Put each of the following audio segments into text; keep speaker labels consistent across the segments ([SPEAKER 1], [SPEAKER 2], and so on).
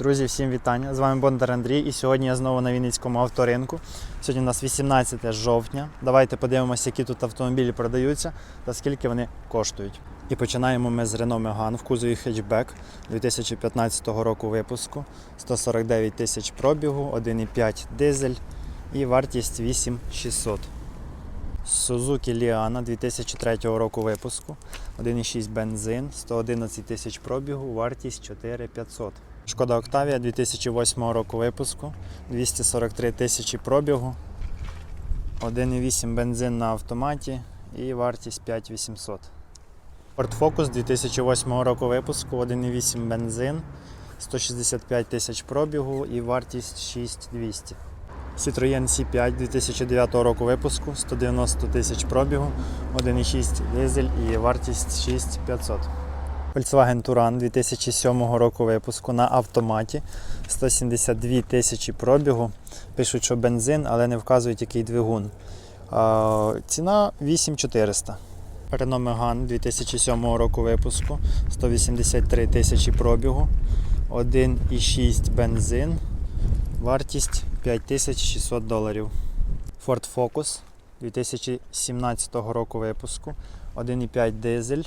[SPEAKER 1] Друзі, всім вітання! З вами Бондар Андрій і сьогодні я знову на Вінницькому авторинку. Сьогодні у нас 18 жовтня. Давайте подивимося, які тут автомобілі продаються та скільки вони коштують. І починаємо ми з Renault Megane в кузові хетчбек 2015 року випуску, 149 тисяч пробігу, 1,5 дизель і вартість 8600. Suzuki Liana 2003 року випуску, 1,6 бензин, 111 тисяч пробігу, вартість 4500. Шкода Октавія 2008 року випуску, 243 тисячі пробігу, 1,8 бензин на автоматі і вартість 5800. Ford Focus 2008 року випуску, 1,8 бензин, 165 тисяч пробігу і вартість 6200. Citroën C5 2009 року випуску, 190 тисяч пробігу, 1,6 дизель і вартість 6500. Volkswagen Touran 2007 року випуску на автоматі, 172 тисячі пробігу. Пишуть, що бензин, але не вказують, який двигун. Ціна 8400. Renault Megane 2007 року випуску, 183 тисячі пробігу, 1,6 бензин, вартість 5600 доларів. Ford Focus 2017 року випуску, 1,5 дизель,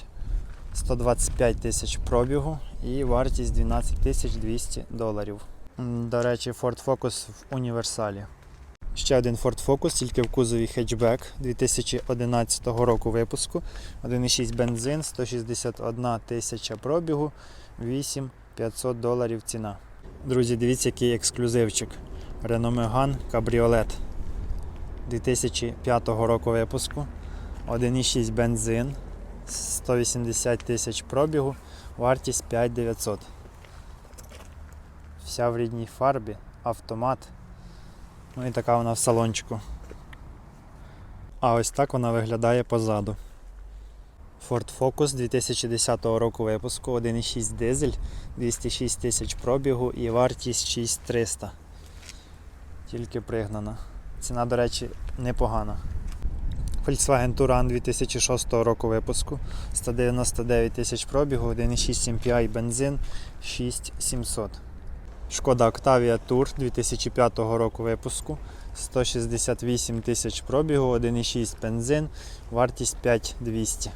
[SPEAKER 1] 125 тисяч пробігу і вартість 12 тисяч 200 доларів. До речі, Ford Focus в універсалі. Ще один Ford Focus, тільки в кузові хетчбек 2011 року випуску. 1,6 бензин, 161 тисяча пробігу, 8500 доларів ціна. Друзі, дивіться, який ексклюзивчик. Renault Megane Cabriolet 2005 року випуску. 1,6 бензин, 180 тисяч пробігу, вартість 5900. Вся в рідній фарбі, автомат. Ну і така вона в салончику. А ось так вона виглядає позаду. Ford Focus 2010 року випуску, 1,6 дизель, 206 тисяч пробігу і вартість 6300. Тільки пригнана. Ціна, до речі, непогана. Volkswagen Touran 2006 року випуску, 199 тисяч пробігу, 1,6 MPI бензин, 6700. Шкода Octavia Tour 2005 року випуску, 168 тисяч пробігу, 1,6 бензин, вартість 5200.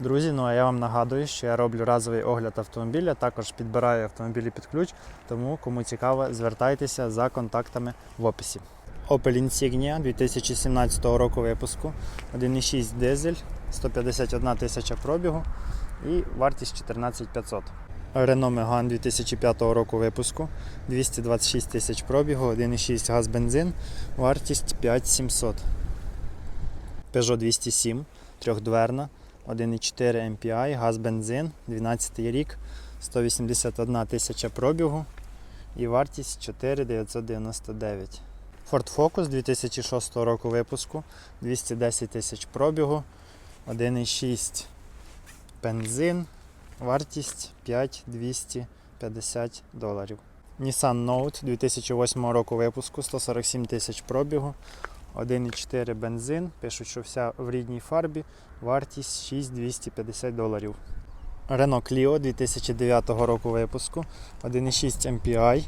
[SPEAKER 1] Друзі, ну а я вам нагадую, що я роблю разовий огляд автомобіля, також підбираю автомобілі під ключ, тому кому цікаво, звертайтеся за контактами в описі. Opel Insignia 2017 року випуску, 1,6 дизель, 151 тисяча пробігу і вартість 14500. Renault Megane 2005 року випуску, 226 тисяч пробігу, 1,6 газ бензин, вартість 5700. Peugeot 207, трьохдверна, 1,4 MPI, газ бензин, 12 рік, 181 тисяча пробігу і вартість 4999. Ford Focus 2006 року випуску, 210 тисяч пробігу, 1,6 бензин, вартість 5250 доларів. Nissan Note 2008 року випуску, 147 тисяч пробігу, 1,4 бензин, пишуть, що вся в рідній фарбі, вартість 6250 доларів. Renault Clio 2009 року випуску, 1,6 MPI,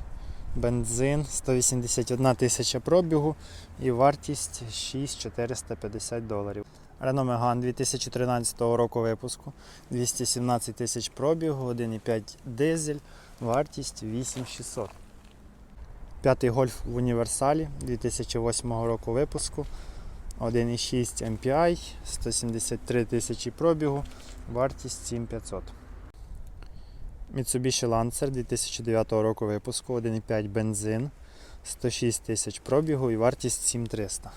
[SPEAKER 1] бензин, 181 тисяча пробігу і вартість 6450 доларів. Renault Megane 2013 року випуску, 217 тисяч пробігу, 1,5 дизель, вартість 8600. П'ятий гольф в універсалі 2008 року випуску, 1,6 MPI, 173 тисячі пробігу, вартість 7500. Mitsubishi Lancer 2009 року випуску, 1,5 бензин, 106 тисяч пробігу і вартість 7300.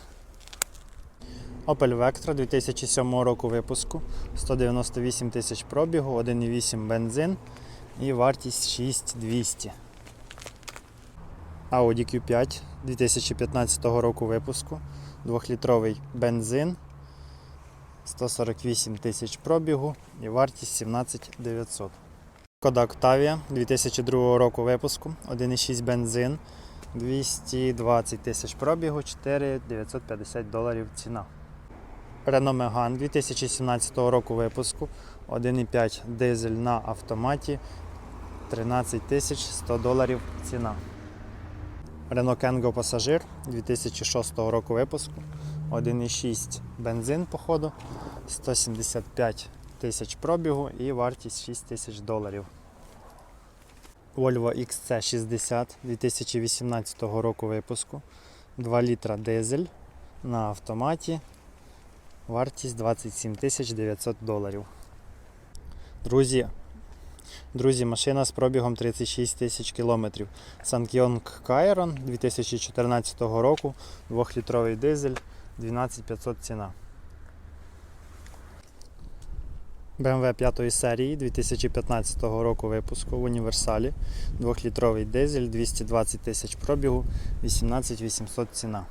[SPEAKER 1] Opel Vectra 2007 року випуску, 198 тисяч пробігу, 1,8 бензин і вартість 6200. Audi Q5 2015 року випуску, 2-літровий бензин, 148 тисяч пробігу і вартість 17900. Шкода Octavia 2002 року випуску, 1,6 бензин, 220 тисяч пробігу, 4950 доларів ціна. Renault Megane 2017 року випуску, 1,5 дизель на автоматі, 13 100 доларів ціна. Renault Kangoo Passager 2006 року випуску. 1,6 бензин, походу, 175 тисяч пробігу і вартість 6 тисяч доларів. Volvo XC60 2018 року випуску. 2 літра дизель на автоматі. Вартість 27 тисяч 900 доларів. Друзі, друзі, машина з пробігом 36 тисяч кілометрів. Sankyong Kairon 2014 року, 2-літровий дизель, 12500 ціна. BMW 5 серії 2015 року випуску в універсалі. 2-літровий дизель, 220 тисяч пробігу, 18800 ціна.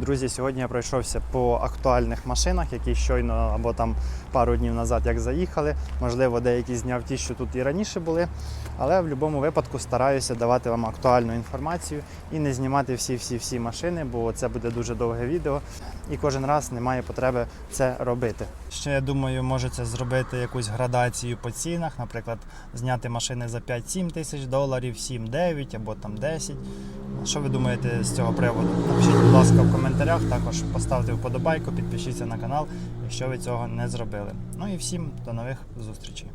[SPEAKER 1] Друзі, сьогодні я пройшовся по актуальних машинах, які щойно або там пару днів назад як заїхали. Можливо, деякі зняв ті, що тут і раніше були. Але в будь-якому випадку стараюся давати вам актуальну інформацію і не знімати всі-всі-всі машини, бо це буде дуже довге відео. І кожен раз немає потреби це робити. Ще я думаю, можете зробити якусь градацію по цінах, наприклад, зняти машини за 5-7 тисяч доларів, 7-9 або там 10. Що ви думаєте з цього приводу? Напишіть, будь ласка, в коментарях. Також поставте вподобайку, підпишіться на канал, якщо ви цього не зробили. Ну і всім до нових зустрічей.